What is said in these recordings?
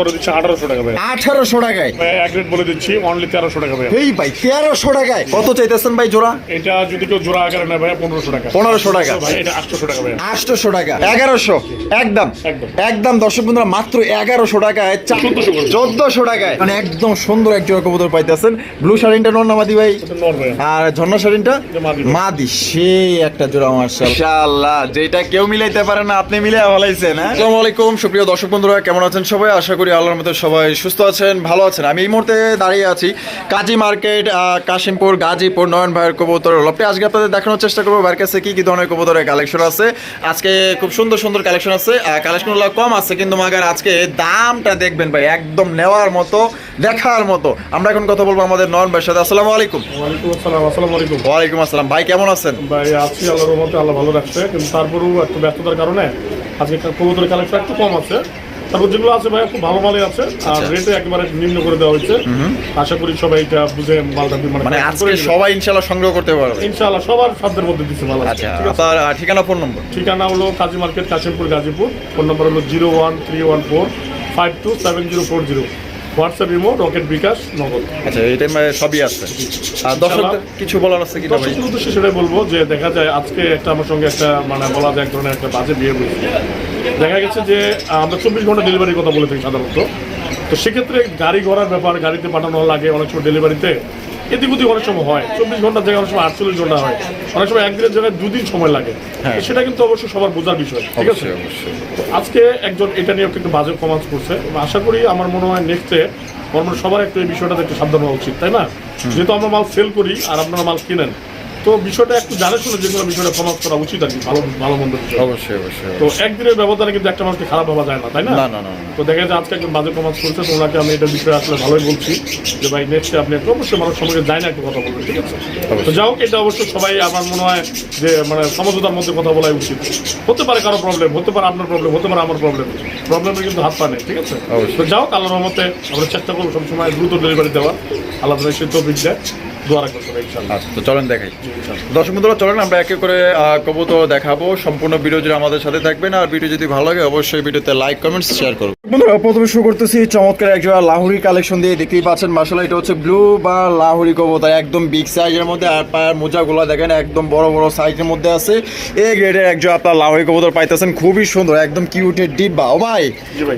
করে দিচ্ছি আঠারোশো টাকা ভাই আঠারোশো টাকায়? এক রেট বলে দিচ্ছি অনলি তেরোশো টাকা ভাই এই ভাই তেরোশো টাকায়? কত চাইতেছেন ভাই জোড়া? এটা যদি কেউ জোড়া আকারে নেয় ভাই পনেরোশো টাকা। পনেরোশো টাকা। ভাই এটা আটশোশো টাকা ভাই আটশোশো টাকা। এগারোশো? একদম। একদম। একদম দর্শক বন্ধুরা মাত্র এগারোশো টাকায় চোদ্দশো টাকায়। মানে একদম সুন্দর এক জোড়া কবুতর পাইতেছেন। ব্লু শাড়িটা নর নামাদি ভাই? এটা নর ভাই আর ঝর্ণা শাড়িটা? মাদি। মাদি সেই একটা জোড়া মার্শাল্লাহ যেটা কেউ মিলাইতে পারে না আপনি মিলে ভালাইছেন হ্যাঁ? আসসালামু আলাইকুম সুপ্রিয় দর্শক বন্ধুরা কেমন আছেন সবাই? আশা করি আল্লাহর মতো সবাই সুস্থ আছেন ভালো আছেন। আমি এই মুহূর্তে দাঁড়িয়ে আছি কাজী মার্কেট কাশিমপুর গাজীপুর নয়ন ভাইয়ের কবুতর লপটে। আজকে আপনাদের দেখানোর চেষ্টা করব ভাইয়ের কাছে কি কি ধরনের কবুতরের কালেকশন আছে। আজকে খুব সুন্দর সুন্দর কালেকশন আছে। কালেকশনগুলো কম আছে কিন্তু মাগার আজকে দামটা দেখবেন ভাই একদম নেওয়ার মতো দেখার মতো। আমরা এখন কথা বলব আমাদের নয়ন ভাইয়ের সাথে। আসসালামু আলাইকুম। ওয়ালাইকুম আসসালাম আসসালামু ওয়ালাইকুম আসসালাম। ভাই কেমন আছেন? ভাই আছি আল্লাহর মধ্যে আল্লাহ ভালো রাখছে। কিন্তু তারপরেও একটু ব্যস্ততার কারণে আজকে কবুতরের কালেকশন একটু কম আছে। তারপর যেগুলো আছে ভাই খুব ভালো মালই আছে। আর রেটে একেবারে নিম্ন করে দেওয়া হয়েছে। আশা করি সবাই এটা বুঝে মালটা মানে আজকে সবাই ইনশাল্লাহ সংগ্রহ করতে পারবে। ইনশাআল্লাহ সবার সাধ্যের মধ্যে দিচ্ছে ভালো আছে? আচ্ছা আপনার ঠিকানা ফোন নম্বর ঠিকানা হলো Kazi market Kashimpur Gazipur. Phone number হলো zero one three one four five two seven zero four zero WhatsApp Rimo Rocket bKash Nagad. আচ্ছা এই টাইমে সবই আছে। আর দর্শকদের কিছু বলার আছে কিনা ভাই? দর্শকদের উদ্দেশ্যে সেটাই বলব যে দেখা যায় আজকে একটা আমার সঙ্গে একটা মানে বলা যায় এক ধরনের একটা বাজে বিয়ে হয়েছে। দেখা গেছে যে আমরা চব্বিশ ঘণ্টা ডেলিভারির কথা বলে থাকি সাধারণত। তো সেক্ষেত্রে গাড়ি ঘোড়ার ব্যাপার গাড়িতে পাঠানো লাগে অনেক সময় ডেলিভারিতে এদিক ওদিক অনেক সময় হয়। চব্বিশ ঘণ্টার জায়গায় অনেক সময় আটচল্লিশ ঘণ্টা হয়। অনেক সময় একদিনের জায়গায় দুদিন সময় লাগে। হ্যাঁ। সেটা কিন্তু অবশ্যই সবার বোঝার বিষয় ঠিক আছে? তো আজকে একজন এটা নিয়ে কিন্তু বাজে কমান্স করছে। আশা করি আমার মনে হয় নেক্সটে আমার সবার একটু এই বিষয়টাতে একটু সাবধান হওয়া উচিত তাই না? যেহেতু আমরা মাল সেল করি আর আপনারা মাল কিনেন তো বিষয়টা একটু জানে শুনে যেগুলো বিষয়টা কমান্স করা উচিত আর কি ভালো ভালো মন্দ অবশ্যই অবশ্যই তো একদিনের ব্যবধানে কিন্তু একটা মানুষকে খারাপ ভাবা যায় না তাই না? না না। তো দেখা যায় আজকে একজন বাজে কমান্স করছে তো ওনাকে আমি এটার বিষয়ে আসলে ভালোই বলছি যে ভাই নেক্সটে আপনি একটু অবশ্যই মানুষ সঙ্গে যায় না একটু কথা বলবেন ঠিক আছে? তো যাও এটা অবশ্যই সবাই আমার মনে হয় যে মানে সমঝোতার মধ্যে কথা বলাই উচিত। হতে পারে কারও প্রবলেম হতে পারে আপনার প্রবলেম হতে পারে আমার প্রবলেম প্রবলেমের কিন্তু হাত পা নেই ঠিক আছে। তো যাও আল্লাহর রহমতে আমরা চেষ্টা করব সবসময় দ্রুত ডেলিভারি দেওয়ার। আল্লাহ তালা সে তৌফিক দেয়। দোয়া রাখব সবাই ইনশাআল্লাহ আচ্ছা তো চলেন দেখাই। দর্শক বন্ধুরা চলেন আমরা একে করে কবুতর দেখাবো। সম্পূর্ণ ভিডিও জুড়ে আমাদের সাথে থাকবেন আর ভিডিও যদি ভালো লাগে অবশ্যই ভিডিওতে লাইক কমেন্টস শেয়ার করুন। বন্ধুরা প্রথমে শুরু করতেছি চমৎকার একজোড়া লাহুরি কালেকশন দিয়ে দেখতেই পাচ্ছেন মাসালা এটা হচ্ছে ব্লু বা লাহুরি কবুতর একদম বিগ সাইজের মধ্যে আর পায়ের মোজাগুলো দেখেন একদম বড় বড় সাইজের মধ্যে আছে। এ গ্রেডের একজোড়া আপনার লাহুরি কবুতর পাইতেছেন খুবই সুন্দর একদম কিউটের ডিব্বা ও ভাই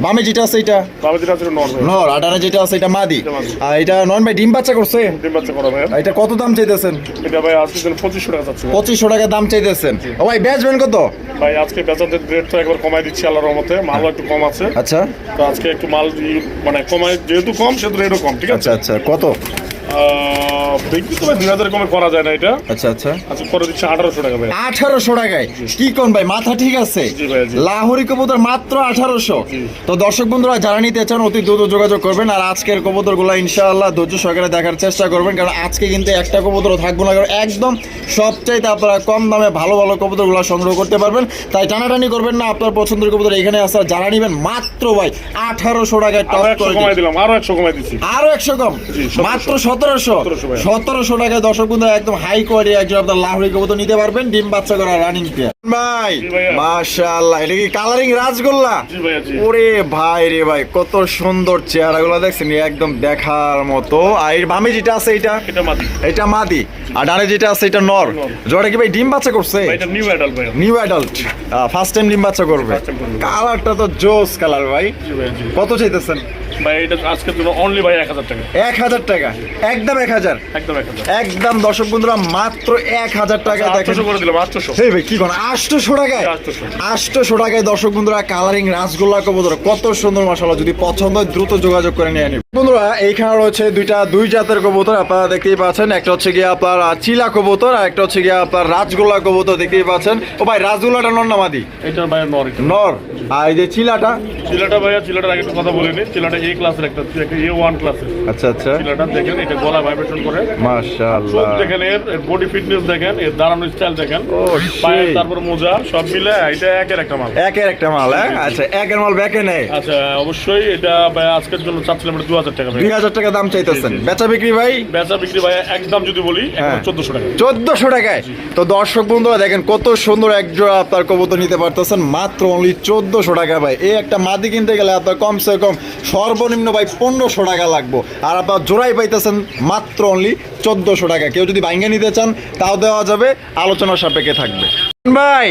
বামে যেটা আছে এটা? বাবা যেটা আছে নর আটানা যেটা আছে এটা মাদি। আর এটা নন ভাই ডিম বাচ্চা করছে? ডিম বাচ্চা করা ভাই। আর এটা কত দাম চাইতেছেন? এটা ভাই আজকে জন্য পঁচিশশো টাকা চাচ্ছি। পঁচিশশো টাকা দাম চাইতেছেন। ও ভাই বেচবেন কত? ভাই আজকে বেচাদের রেট তো একবার কমাই দিচ্ছি আল্লাহর রহমতে। মালও একটু কম আছে। আচ্ছা। তো আজকে একটু মাল মানে কমাই যেহেতু কম সেহেতু রেটও কম ঠিক আছে? আচ্ছা আচ্ছা। কত? আহ, দেখবি তো ভাই দুই হাজার কমে করা যায় না এটা। আচ্ছা আচ্ছা। আচ্ছা করে দিচ্ছি আঠারোশো টাকা ভাই। আঠারোশো টাকায়? কি কোন ভাই? মাথা ঠিক আছে? জি ভাই, জি। লাহোরি কবুতর মাত্র আঠারোশো। তো দর্শক বন্ধুরা যারা নিতে চান অতি দ্রুত যোগাযোগ করবেন। আর আজকের কবুতর ইনশাআল্লাহ ধৈর্য সহকারে দেখার চেষ্টা করবেন। কারণ আজকে কিন্তু একটা কবুতরও থাকব না। কারণ একদম সবচাইতে আপনারা কম দামে ভালো ভালো কবুতর সংগ্রহ করতে পারবেন। তাই টানাটানি করবেন না। আপনার পছন্দের কবুতর এখানে আসার যারা নিবেন মাত্র ভাই আঠারোশো টাকায় আরও টপ একশো করে দিলাম আরও একশো কমাই দিচ্ছি আরও একশো কম? মাত্র সতেরোশো। সতেরোশো টাকায় দর্শক বন্ধু একদম হাই কোয়ালিটি একজন আপনার লাহরি কবুতর নিতে পারবেন। ডিম বাচ্চা করা রানিং পেয়ার ভাই মাশাআল্লাহ এটা কি কালারিং রাজগোল্লা? ওরে ভাই রে ভাই কত সুন্দর চেহারাগুলো দেখছেন একদম দেখার মতো। আর বামে যেটা আছে এটা? এটা মাদি। আর ডানে যেটা আছে এটা নর। জোড়া কি ভাই ডিম বাচ্চা করছে? New adult new adult first time ডিম বাচ্চা করবে। কালারটা তো জোস কালার ভাই। কত চাইতেছেন? ভাই এটা আজকের জন্য অনলি ভাই এক হাজার টাকা। একদম এক হাজার। একদম এক হাজার। একদম দর্শক বন্ধুরা মাত্র এক হাজার টাকা দেখেন। আটশোশো করে দিলাম আটশোশো। এই ভাই কি কোন আটশোশো টাকায়? 800 আটশোশো টাকায় দর্শক বন্ধুরা কালারিং রাসগোল্লা কবুতর কত সুন্দর মশালা যদি পছন্দ হয় দ্রুত যোগাযোগ করে নিয়ে নিন বন্ধুরা এইখানে রয়েছে দুইটা দুই জাতের কবুতর আপনারা দেখতেই পাচ্ছেন। একটা হচ্ছে গিয়ে আপনার চিলা কবুতর আর একটা হচ্ছে গিয়ে আপনার রাজগোল্লা কবুতর দেখতেই পাচ্ছেন। ও ভাই রাজগোল্লাটা নর নামাদি এটা ভাই নর। নর। আর এই যে চিলাটা? চিলাটা ভাইয়া চিলাটার আগে একটু কথা বলিনি চিলাটা এ ক্লাসের একটা এ ওয়ান ক্লাসের আচ্ছা আচ্ছা। চিলাটা দেখেন এটা গলা ভাইব্রেশন করে। মাশাআল্লাহ। দেখেন এর বডি ফিটনেস দেখেন এর দাঁড়ানোর স্টাইল দেখেন। পায়ের তারপর মোজা সব মিলে এটা একের একটা মাল। একের একটা মাল হ্যাঁ? আচ্ছা একের মাল ব্যাকে নেই। আচ্ছা অবশ্যই এটা ভাই আজকের জন্য চাচ্ছিলাম দু হাজার টাকা ভাই দুই হাজার টাকা দাম চাইতেছেন। বেচা বিক্রি ভাই? বেচা বিক্রি ভাই একদম যদি বলি হ্যাঁ। চোদ্দশো টাকা। চোদ্দশো টাকায়। তো দর্শক বন্ধুরা দেখেন কত সুন্দর এক জোড়া আপনার কবুতর নিতে পারতেছেন। মাত্র অনলি চোদ্দ চোদ্দশো টাকা ভাই। এই একটা মাদি কিনতে গেলে আপনার কমসে কম সর্বনিম্ন ভাই পনেরোশো টাকা লাগবো। আর আপনার জোড়াই পাইতেছেন মাত্র অনলি চোদ্দশো টাকা। কেউ যদি ভাঙ্গে নিতে চান, তাও দেওয়া যাবে আলোচনা সাপেক্ষে থাকবে। ভাই।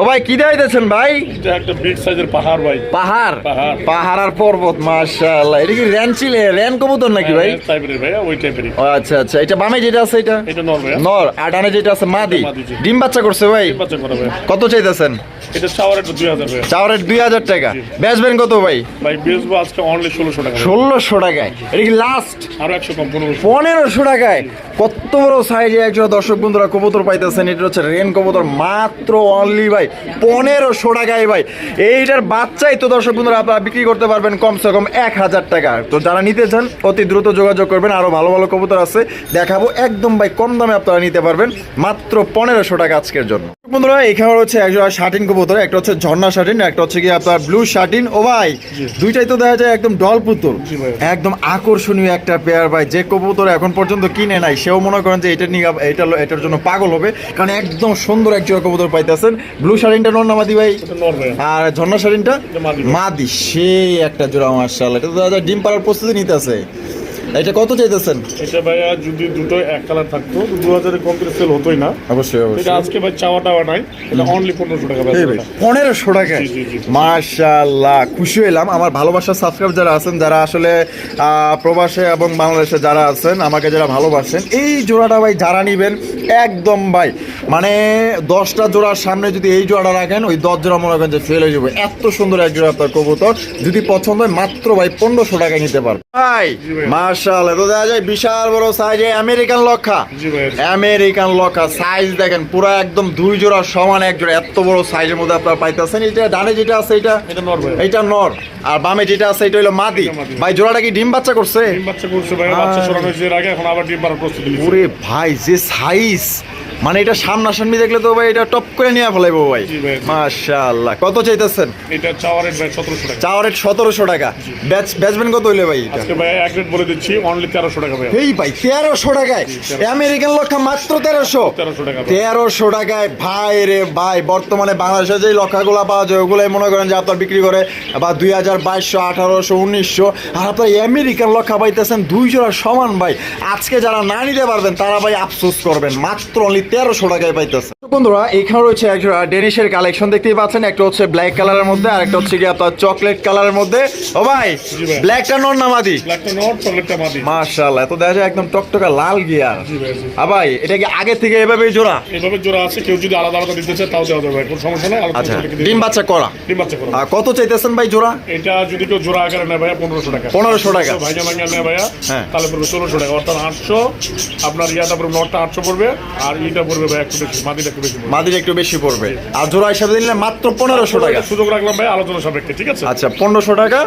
ও ভাই কি দিতেছেন ভাই? এটা একটা বিগ সাইজের পাহাড় ভাই। পাহাড়? পাহাড়। পাহাড় আর পর্বত মাশাআল্লাহ। এটা কি র্যান ছিল র্যান কবুতর নাকি ভাই? টাইপের ভাইয়া ওই টাইপেরই ও আচ্ছা আচ্ছা। এটা বামে যেটা আছে এটা? এটা নর ভাইয়া। নর। আর ডানে যেটা আছে মাদি। মাদি, ডিম বাচ্চা করছে ভাই? বাচ্চা করা ভাইয়া। কত চাইতেছেন? এটা চাওয়ার একটা দুই চাওয়ারের দুই হাজার টাকা। বেচবেন কত ভাই? ভাই বেচবো আজকে অনলি ষোলোশো টাকা। ভাইয়া। ষোলোশো টাকায়। এটা কি লাস্ট আরও একশো কম পনেরোশো। টাকায়। কত বড় সাইজে একজন দর্শক বন্ধুরা কবুতর পাইতেছেন? এটা হচ্ছে রেন কবুতর মাত্র অনলি ভাই পনেরোশো টাকায় ভাই। এইটার বাচ্চাই তো দর্শক বন্ধুরা আপনারা বিক্রি করতে পারবেন কমসে কম এক হাজার টাকা। তো যারা নিতে চান অতি দ্রুত যোগাযোগ করবেন আরও ভালো ভালো কবুতর আছে দেখাবো। একদম ভাই কম দামে আপনারা নিতে পারবেন মাত্র পনেরোশো টাকা আজকের জন্য। বন্ধুরা এখানে হচ্ছে একজন শার্টিন কবুতর একটা হচ্ছে ঝর্ণা শার্টিন একটা হচ্ছে কি আপনার ব্লু শার্টিন ও ভাই দুইটাই তো দেখা যায় একদম ডল পুতুল। একদম আকর্ষণীয় একটা পেয়ার ভাই যে কবুতর এখন পর্যন্ত কিনে নাই সেও মনে করেন যে এটা নিয়ে এটা এটার জন্য পাগল হবে কারণ একদম সুন্দর এক জোড়া কবুতর পাইতেছেন। ব্লু শাড়িনটা নর নামাদি ভাই? আর ঝর্ণা শাড়িনটা এটা মাদি। সেই একটা জোড়া মার্শাল এটা তো দাদা ডিম পাড়ার প্রস্তুতি নিতেছে। এটা কত চাইতেছেন? এটা ভাইয়া যদি দুটো এক কালার থাকতো দু হাজারের কম করে সেল হতোই না। অবশ্যই এটা অবশ্যই। আজকে ভাই চাওয়া টাওয়া নাই এটা অনলি পনেরোশো টাকা পনেরোশো টাকা। মার্শাল্লাহ খুশি হইলাম। আমার ভালোবাসার সাবস্ক্রাইব যারা আছেন যারা আসলে আহ, প্রবাসে এবং বাংলাদেশে যারা আছেন আমাকে যারা ভালোবাসেন এই জোড়াটা ভাই যারা নিবেন একদম ভাই। মানে দশটা জোড়ার সামনে যদি এই জোড়াটা রাখেন ওই দশ জোড়া মনে করেন যে ফেল হয়ে যাবে। এত সুন্দর এক জোড়া আপনার কবুতর। যদি পছন্দ হয় মাত্র ভাই পনেরোশো টাকায় নিতে পারবেন ভাই মার্শাল তো দেখা যায় বিশাল বড় সাইজে আমেরিকান লক্ষা। আমেরিকান লকা সাইজ দেখেন পুরো একদম দুই জোড়া সমান এক জোড়া। এত বড় সাইজের মধ্যে আপনারা পাইতেছেন। এটা ডানে যেটা আছে এটা এটা নর আর বামে যেটা আছে এটা হলো মাদি। ভাই জোড়াটা কি ডিম বাচ্চা করছে? ডিম বাচ্চা করছে ভাইয়া বাচ্চা সরানো হয়েছে এর আগে এখন আবার ডিম পাড়ার প্রস্তুতি ওরে ভাই যে সাইজ পিস মানে এটা সামনাসামনি দেখলে তো ভাই এটা টপ করে নিয়ে ফেলাইবো ভাই। ভাই। মাশাআল্লাহ। কত চাইতেছেন? এটা চাওয়ার রেট ভাই সতেরোশো টাকা। চাওয়ার রেট সতেরোশো টাকা। ব্যাচ ব্যাচবেন কত হইলে ভাই এটা? আজকে ভাই এক রেট বলে দিচ্ছি অনলি তেরোশো টাকা ভাইয়া এই ভাই তেরোশো টাকায়। আমেরিকান লক্ষা মাত্র তেরোশো। তেরোশো টাকা ভাই। তেরোশো টাকায় ভাই রে ভাই বর্তমানে বাংলাদেশে যে লক্ষাগুলো পাওয়া যায় ওগুলাই মনে করেন যে আপনার বিক্রি করে বা দুই হাজার বাইশশো আঠারোশো উনিশশো। আর আপনার আমেরিকান লক্ষা পাইতেছেন দুই জোড়া সমান ভাই। আজকে যারা না নিতে পারবেন তারা ভাই আফসোস করবেন। মাত্র অনলি তেরোশো টাকায় পাইতেছেন বন্ধুরা এখানে রয়েছে এক জোড়া ডেনিশের কালেকশন দেখতেই পাচ্ছেন। একটা হচ্ছে ব্ল্যাক কালারের মধ্যে আর একটা হচ্ছে কি আপনার চকলেট কালারের মধ্যে। ও ভাই ভাই। ব্ল্যাকটা নট চকলেটটা মাদি? মাশাআল্লাহ এত দেখা যায় একদম টকটকা লাল গিয়ার। ভাই আ ভাই এটা কি আগে থেকে এভাবেই জোড়া? এভাবে জোড়া আছে কেউ যদি আলাদা আলাদা দিতে চায় তাও দেওয়া যাবে কোনো সমস্যা নেই। আচ্ছা ডিম বাচ্চা করা। ডিম বাচ্চা করো। আর কত চাইতেছেন ভাই জোড়া? এটা যদি কেউ জোড়া আকারে নেয় ভাইয়া পনেরোশো টাকা। 1500 টাকা। ভাইজা ভাঙা নেয় ভাইয়া হ্যাঁ। তাহলে পড়বে ষোলোশো টাকা। অর্থাৎ আটশো আপনার ইয়াটা পড়বে নটটা আটশো পড়বে আর ইটা পড়বে ভাই একটু বেশি মাদিটা একটু মাদির একটু বেশি পড়বে। আর জোড়া হিসাবে দিলে মাত্র পনেরোশো টাকা। সুযোগ রাখলাম ভাই আলোচনা সাপেক্ষে ঠিক আছে? আচ্ছা পনেরোশো টাকা।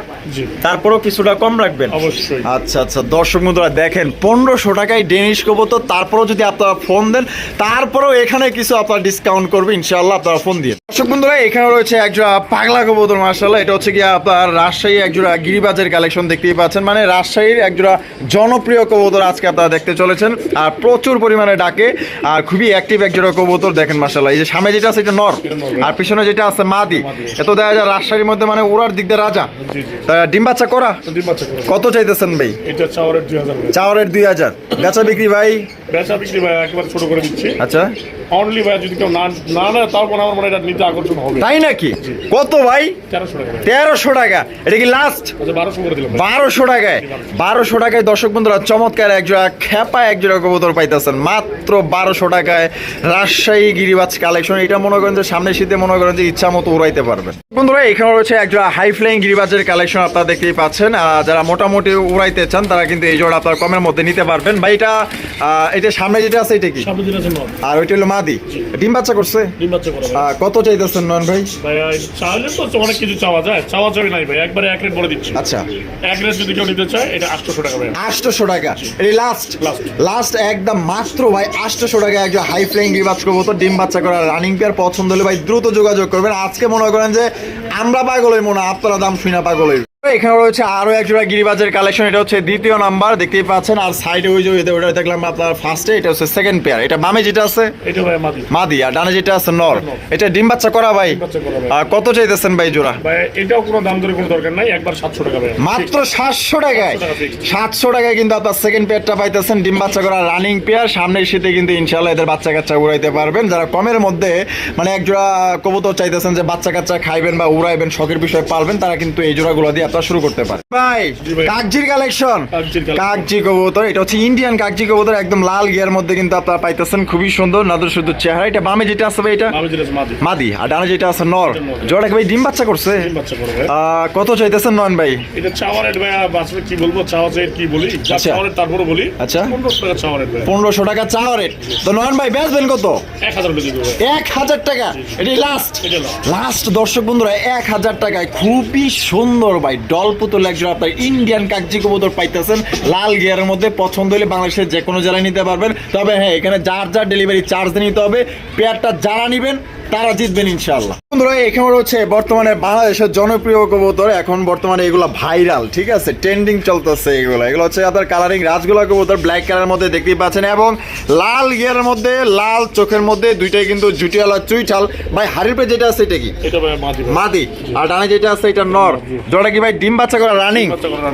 তারপরেও কিছুটা কম রাখবেন। অবশ্যই। আচ্ছা আচ্ছা দর্শক বন্ধুরা দেখেন পনেরোশো টাকায় ডেনিশ কবুতর তারপরেও যদি আপনারা ফোন দেন তারপরেও এখানে কিছু আপনারা ডিসকাউন্ট করবে ইনশাআল্লাহ আপনারা ফোন দিয়ে দর্শক বন্ধুরা এখানে রয়েছে একজোড়া পাগলা কবুতর মার্শাল্লাহ এটা হচ্ছে কি আপনার রাজশাহী একজোড়া গিরিবাজের কালেকশন দেখতেই পাচ্ছেন। মানে রাজশাহীর একজোড়া জনপ্রিয় কবুতর আজকে আপনারা দেখতে চলেছেন। আর প্রচুর পরিমাণে ডাকে আর খুবই অ্যাক্টিভ একজোড়া কবুতর দেখেন মাসাল্লাহ এই যে সামনে যেটা আছে এটা নর আর পিছনে যেটা আছে মাদি। এত দেখা যায় রাজশাহীর মধ্যে মানে উড়ার দিক দিয়ে রাজা। ডিম বাচ্চা করা? কত চাইতেছেন ভাই। চাওয়ারের দুই হাজার। বেচা বিক্রি ভাই? বেচা বিক্রি ভাই একেবারে ছোট করে দিচ্ছি। আচ্ছা। অনলি ভাই যদি কেউ না না না তাও আমার মনে এটা নিতে আকর্ষণ হবে। তাই নাকি? কত ভাই? তেরোশো টাকা। তেরোশো টাকা। এটা কি লাস্ট আচ্ছা বারোশো করে দিলাম বারোশো টাকায়। বারোশো। টাকায় দর্শক বন্ধুরা চমৎকার একজোড়া খেপা একজোড়া কবুতর পাইতেছেন। মাত্র বারোশো টাকায় রাজশাহী গিরিবাজ কালেকশন এটা মনে করেন যে সামনের শীতে মনে করেন যে ইচ্ছা মতো উড়াইতে পারবেন। বন্ধুরা এখানে রয়েছে একজোড়া হাই ফ্লাইং গিরিবাজের কালেকশন আপনারা দেখতেই পাচ্ছেন। যারা মোটামুটি উড়াইতে চান তারা কিন্তু এই জোড়া আপনার কমের মধ্যে নিতে পারবেন। ভাই এটা এটা সামনে যেটা আছে এটা কি? সামনে দিন আছে নন আর ওইটা হলো মাদি। ডিম বাচ্চা করছে? ডিম বাচ্চা করো কত চাইতেছেন নন ভাই? ভাই চাইলে তো অনেক কিছু চাওয়া যায়। চাওয়া যাবে নাই ভাই একবারে এক রেট বলে দিচ্ছি। আচ্ছা। এক রেট যদি কেউ নিতে চায় এটা আটশোশো টাকা ভাই। আটশোশো টাকা। এই লাস্ট. লাস্ট একদম মাত্র ভাই আটশোশো টাকা একজন হাই ফ্লাইং রিবাজ করব তো ডিম বাচ্চা করা রানিং পেয়ার পছন্দ হলে ভাই দ্রুত যোগাযোগ করবেন। আজকে মনে করেন যে আমরা পাগল হইব না আপনারা দাম শুনে পাগল হইব। এখানে রয়েছে আরও এক জোড়া গিরিবাজের কালেকশন এটা হচ্ছে দ্বিতীয় নাম্বার দেখতেই পাচ্ছেন। আর সাইডে ওই যে ওটা দেখলাম আপনার ফার্স্টে এটা হচ্ছে সেকেন্ড পেয়ার এটা বামে যেটা আছে? এটা ভাই মাদি। মাদি আর ডানে যেটা আছে নর। এটা ডিম বাচ্চা করা ভাই? কত চাইতেছেন ভাই জোড়া? ভাই এটাও কোনো দাম দরে কোনো দরকার নাই একবার সাতশো টাকা ভাই। মাত্র সাতশো টাকায়? 700 সাতশো টাকায় কিন্তু আপনার সেকেন্ড পেয়ারটা পাইতেছেন ডিম বাচ্চা করা রানিং পেয়ার সামনের শীতে কিন্তু ইনশাল্লাহ এদের বাচ্চা কাচ্চা উড়াইতে পারবেন। যারা কমের মধ্যে মানে এক জোড়া কবুতর চাইতেছেন যে বাচ্চা কাচ্চা খাইবেন বা উড়াইবেন শখের বিষয় পালবেন তারা কিন্তু এই জোড়াগুলো দিয়ে আপনারা শুরু করতে পারেন ভাই কাকজির কালেকশন কাকজি কবুতর এটা হচ্ছে ইন্ডিয়ান কাকজি কবুতর একদম লাল গিয়ার মধ্যে কিন্তু আপনারা পাইতেছেন খুবই সুন্দর নাদর শুধু চেহারা। এটা বামে যেটা আছে ভাই এটা? মাদি। মাদি আর ডানে যেটা আছে নর। জোড়া ভাই ডিম বাচ্চা করছে? কত চাইতেছেন নয়ন ভাই? এটা চাওয়া রেট ভাই বাঁচবে কি বলব চাওয়া রেট কি বলি? আচ্ছা। চাওয়া রেট তারপরে বলি। আচ্ছা। পনেরোশো টাকা চাওয়া রেট ভাই। পনেরোশো টাকা চা রেট তো নয়ন ভাই বেচবেন কত? এক হাজার এক হাজার টাকা। এটাই লাস্ট লাস্ট দর্শক বন্ধুরা এক হাজার টাকায়। খুবই সুন্দর ভাই ডল পুতুল একজন আপনার ইন্ডিয়ান কাগজি কবুতর পাইতেছেন। লাল গিয়ারের মধ্যে পছন্দ হলে বাংলাদেশের যে কোনো জেলায় নিতে পারবেন। তবে হ্যাঁ এখানে যার যার ডেলিভারি চার্জ নিতে হবে পেয়ারটা যারা নিবেন তারা জিতবেন ইনশাল্লাহ বন্ধুরা এখানে রয়েছে বর্তমানে বাংলাদেশের জনপ্রিয় কবুতর। এখন বর্তমানে এগুলো ভাইরাল ঠিক আছে? ট্রেন্ডিং চলতেছে এগুলো। এগুলো হচ্ছে আপনার কালারিং রাজগোলা কবুতর ব্ল্যাক কালারের মধ্যে দেখতেই পাচ্ছেন এবং লাল গিয়ারের মধ্যে লাল চোখের মধ্যে দুইটাই কিন্তু জুটিওয়ালা চুইঠাল। ভাই হাড়ির পে যেটা আছে এটা কি? মাদি আর ডানে যেটা আছে এটা নর। জোড়া কি ভাই ডিম বাচ্চা করা রানিং বাচ্চা করে ভাই।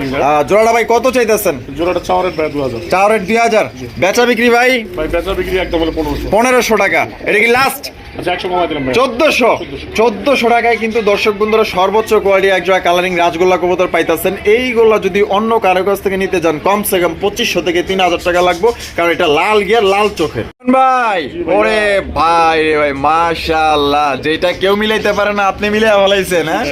জোড়াটা ভাই কত চাইতেছেন? জোড়াটা চাওয়া রেট ভাই দু হাজার চার রেট দুই হাজার। বেচা বিক্রি ভাই? ভাই বেচা বিক্রি একদম পনেরোশো। টাকা। এটা কি লাস্ট আচ্ছা একশো কমাই দিলাম ভাই। চোদ্দশো। চোদ্দশো। টাকায় কিন্তু দর্শক বন্ধুরা সর্বোচ্চ কোয়ালিটি একজোড়া কালারিং রাজগোল্লা কবুতর পাইতেছেন। এইগুলা যদি অন্য কারও কাছ থেকে নিতে যান কমসে কম পঁচিশশো থেকে তিন হাজার টাকা লাগবে কারণ এটা লাল গিয়ার লাল চোখের। ভাই ওরে ভাই রে ভাই মাশাআল্লাহ যেটা কেউ মিলাইতে পারে না আপনি মিলে ভালাইছেন হ্যাঁ?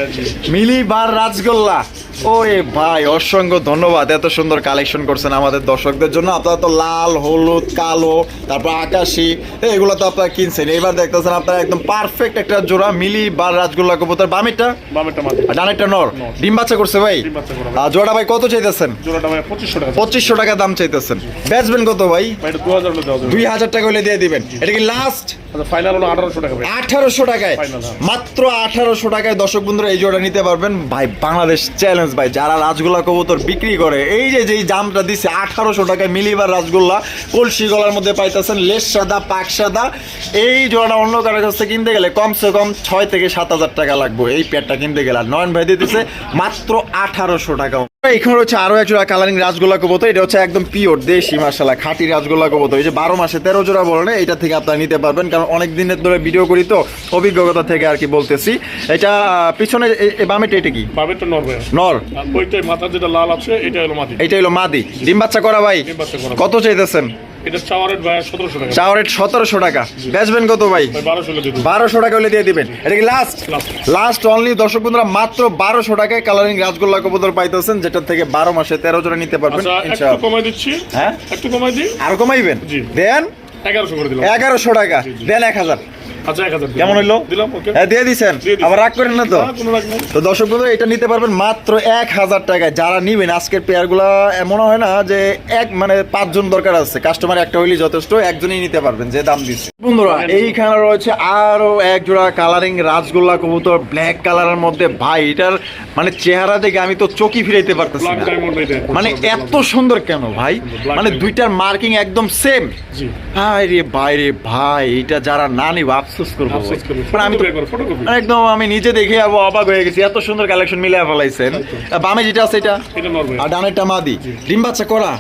মিলি বার রাজগোল্লা। ওরে ভাই অসংখ্য ধন্যবাদ। এত সুন্দর কালেকশন করছেন আমাদের দর্শকদের জন্য। আপনারা তো লাল হলুদ কালো তারপর আকাশি এগুলো তো আপনারা কিনছেন। এবার দেখতেছেন আপনারা একদম পারফেক্ট একটা জোড়া মিলি বার রাজগোল্লা কবুতর। বামিটা বামেরটা ডানেরটা নর? ডিম বাচ্চা করছে ভাই? ডিম বাচ্চা করা। আর জোড়া ভাই কত চাইতেছেন? জোড়াটা পঁচিশশো টাকা দাম চাইতেছেন। বেচবেন কত ভাই? দুই হাজার টাকা হলে দিয়ে দিবেন। এটা কি লাস্ট ফাইনাল হলো আঠারোশো টাকা আঠারোশো টাকায়। হ্যাঁ। মাত্র আঠারোশো টাকায় দর্শক বন্ধুরা এই জোড়া নিতে পারবেন। ভাই বাংলাদেশ চ্যালেঞ্জ ভাই যারা রাজগোল্লা কবুতর বিক্রি করে এই যে যেই দামটা দিচ্ছে আঠারোশো টাকায় মিলিবার রাজগোল্লা কলসি গলার মধ্যে পাইতেছেন লেস সাদা পাক সাদা। এই জোড়াটা অন্য কারোর কাছ থেকে কিনতে গেলে কমসে কম ছয় থেকে সাত হাজার টাকা লাগবে। এই প্যাডটা কিনতে গেলে। আর নয়ন ভাই দিতেছে মাত্র আঠারোশো টাকা। এখানে হচ্ছে আরও এক জোড়া কালারিং রাজগোল্লা কবুতর এটা হচ্ছে একদম পিওর দেশি মাসালা খাঁটি রাজগোল্লা কবুতর। এই যে বারো মাসে তেরো জোড়া বলে এটা থেকে আপনারা নিতে পারবেন কারণ অনেক দিনের ধরে ভিডিও করি তো অভিজ্ঞতা থেকে আর কি বলতেছি। এটা পিছনে বামেটা এটা কি? বামেরটা নর নর? ওইটাই মাথা যেটা লাল আছে এটা হলো মাদি। এইটা হলো মাদি। ডিম বাচ্চা করা ভাই। কত চাইতেছেন? এটা ভাই টাকা। চাও রেট টাকা। বেচবেন কত ভাই? ভাই বারোশো হলে দিয়ে দেবো বারোশো টাকা হলে দিয়ে দিবেন। এটা কি লাস্ট লাস্ট অনলি দর্শক বন্ধুরা মাত্র বারোশো টাকায় কালারিং রাজগোল্লা কবুতর পাইতেছেন যেটা থেকে বারো মাসে তেরো জোড়া নিতে পারবেন আচ্ছা একটু কমাই দিচ্ছি। হ্যাঁ? একটু কমাই দিই। আর কমাইবেন? দেন? এগারোশো করে দিলাম। এগারোশো টাকা। দেন এক হাজার। আচ্ছা এক হাজার কেমন হইল? দিলাম ওকে হ্যাঁ দিয়ে দিছেন। আবার রাগ করেন না তো? না, কোনো রাগ নেই। তো দর্শক বন্ধু এটা নিতে পারবেন মাত্র এক হাজার টাকায়। যারা নিবেন আজকের পেয়ারগুলো এমন হয় না যে এক মানে পাঁচজন দরকার আছে। কাস্টমার একটা হইলেই যথেষ্ট একজনই নিতে পারবেন যে দাম দিচ্ছে। বন্ধুরা এইখানে রয়েছে আরও এক জোড়া কালারিং রাজগোল্লা কবুতর ব্ল্যাক কালারের মধ্যে। ভাই এটার মানে চেহারা দেখে আমি তো চোখই ফিরাইতে পারতেছি না। মানে এত সুন্দর কেন ভাই? মানে দুইটার মার্কিং একদম সেম হাই রে ভাই রে ভাই এটা যারা না নিব আফসোস করব। মানে আমি একদম আমি নিজে দেখে অবাক হয়ে গেছি। এত সুন্দর কালেকশন মিলে ফেলাইছেন। বামে যেটা আছে এটা? আর ডানেরটা মাদি। ডিম বাচ্চা করা?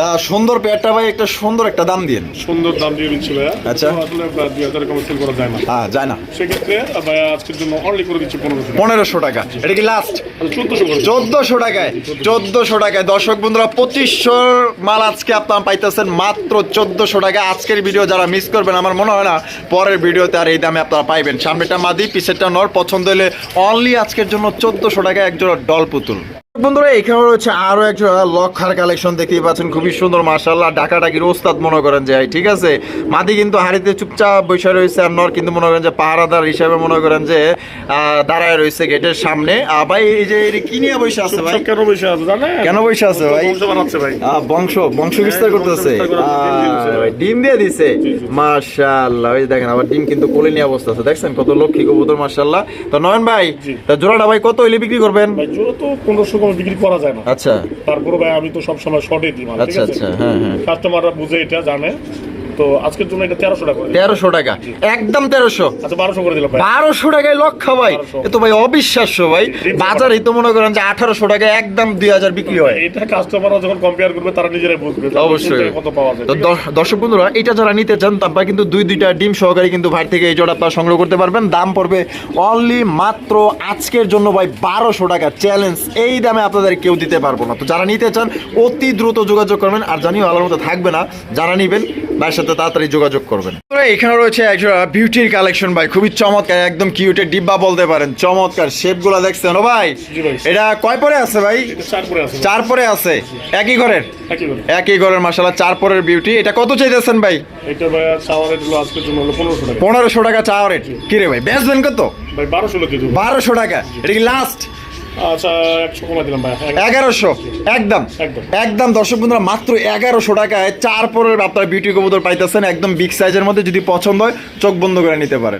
তা সুন্দর পেয়ারটা ভাই একটা সুন্দর একটা দাম দিন সুন্দর দাম দিয়ে দিচ্ছি ভাইয়া। আচ্ছা। আসলে দুই হাজার কম সেল করা যায় না। হ্যাঁ যায় না। সেক্ষেত্রে ভাইয়া আজকের জন্য অনলি করে দিচ্ছি পনেরোশো টাকা। পনেরোশো টাকা। এটা কি লাস্ট চোদ্দশো দিচ্ছি। চোদ্দশো টাকায়। চোদ্দশো টাকায়। দর্শক বন্ধুরা পঁচিশশো মাল আজকে আপনারা পাইতেছেন মাত্র চোদ্দশো টাকা। আজকের ভিডিও যারা মিস করবেন আমার মনে হয় না পরের ভিডিওতে আর এই দামে আপনারা পাইবেন। সামনেটা মাদি, পিছেরটা নর, পছন্দ হলে অনলি আজকের জন্য চোদ্দশো টাকা একজোড়া ডল পুতুল। বন্ধুরা এখানে রয়েছে আরও একটা লক্ষার কালেকশন দেখতেই পাচ্ছেন খুবই সুন্দর মার্শাল্লাহ ডাকা ডাকির ওস্তাদ মনে করেন যে ঠিক আছে? মাদি কিন্তু হাড়িতে চুপচাপ বসে রয়েছে আর নর কিন্তু মনে করেন যে পাহারাদার হিসাবে মনে করেন যে দাঁড়ায় রয়েছে গেটের সামনে। ভাই এই যে কি নিয়ে বসে আছে ভাই? কেন বসে আছে জানেন? কেন বসে আছে ভাই? বংশ ভাই। বংশ বংশ বিস্তার হ্যাঁ, করতেছে। ডিম দিয়ে দিছে। মাশাআল্লাহ ওই দেখেন আবার ডিম কিন্তু কোলে নিয়ে অবস্থা আছে। দেখছেন কত লক্ষ্মী কবুতর মাশাআল্লাহ? তো নয়ন ভাই। তা জোড়াটা ভাই কত হইলে বিক্রি করবেন? ভাই জোড়া তো পনেরোশো বিক্রি করা যায় না। আচ্ছা। তারপরে ভাই আমি তো সবসময় শর্টে দিই মাল ঠিক আচ্ছা, আছে? আচ্ছা, হ্যাঁ, হ্যাঁ। কাস্টমাররা বুঝে এটা জানে। তো আজকের জন্য এটা তেরোশো টাকা তেরোশো টাকা। একদম তেরোশো। আচ্ছা বারোশো করে দিলাম বারোশো টাকায় লক্ষ ভাই। এ তো ভাই অবিশ্বাস্য ভাই। বাজারে তো মনে করেন যে আঠারোশো টাকায় একদম দুই হাজার বিক্রি হয়। এটা কাস্টমাররা যখন কম্পেয়ার করবে তারা নিজেরাই বুঝবে অবশ্যই। কত পাওয়া যায়। তো ঠিক আছে? দর্শ- দর্শক বন্ধুরা এটা যারা নিতে চান তারপর কিন্তু দুই দুইটা ডিম সহকারে কিন্তু ভাই থেকে এই জোড়া আপনারা সংগ্রহ করতে পারবেন। দাম পড়বে অনলি মাত্র আজকের জন্য ভাই বারোশো টাকা। চ্যালেঞ্জ এই দামে আপনাদের কেউ দিতে পারব না। তো যারা নিতে চান অতি দ্রুত যোগাযোগ করবেন। আর জানিও আলোর মতো থাকবে না। যারা নিবেন ভাইয়ের সাথে তাড়াতাড়ি যোগাযোগ করবেন। এখানে রয়েছে একজোড়া বিউটির কালেকশন ভাই খুবই চমৎকার একদম কিউটের ডিব্বা বলতে পারেন চমৎকার শেপগুলো দেখছেন। ও ভাই এটা কয় পরে আছে ভাই? চার করে পরে আছে একই ঘরের? একই করে ঘরের মাসালা চার পরের বিউটি এটা কত চাইতেছেন ভাই? চাওয়ার পনেরোশো টাকা। পনেরোশো টাকা চা রেট কি রে ভাই বেচবেন কত? বারোশো টাকা। এটা কি লাস্ট আচ্ছা দিলাম ভাই। এগারোশো। একদম। একদম। একদম দর্শক বন্ধুরা মাত্র এগারোশো টাকায় চার পরের আপনার বিউটি কবুতর পাইতেছেন একদম বিগ সাইজের মধ্যে যদি পছন্দ হয় চোখ বন্ধ করে নিতে পারেন।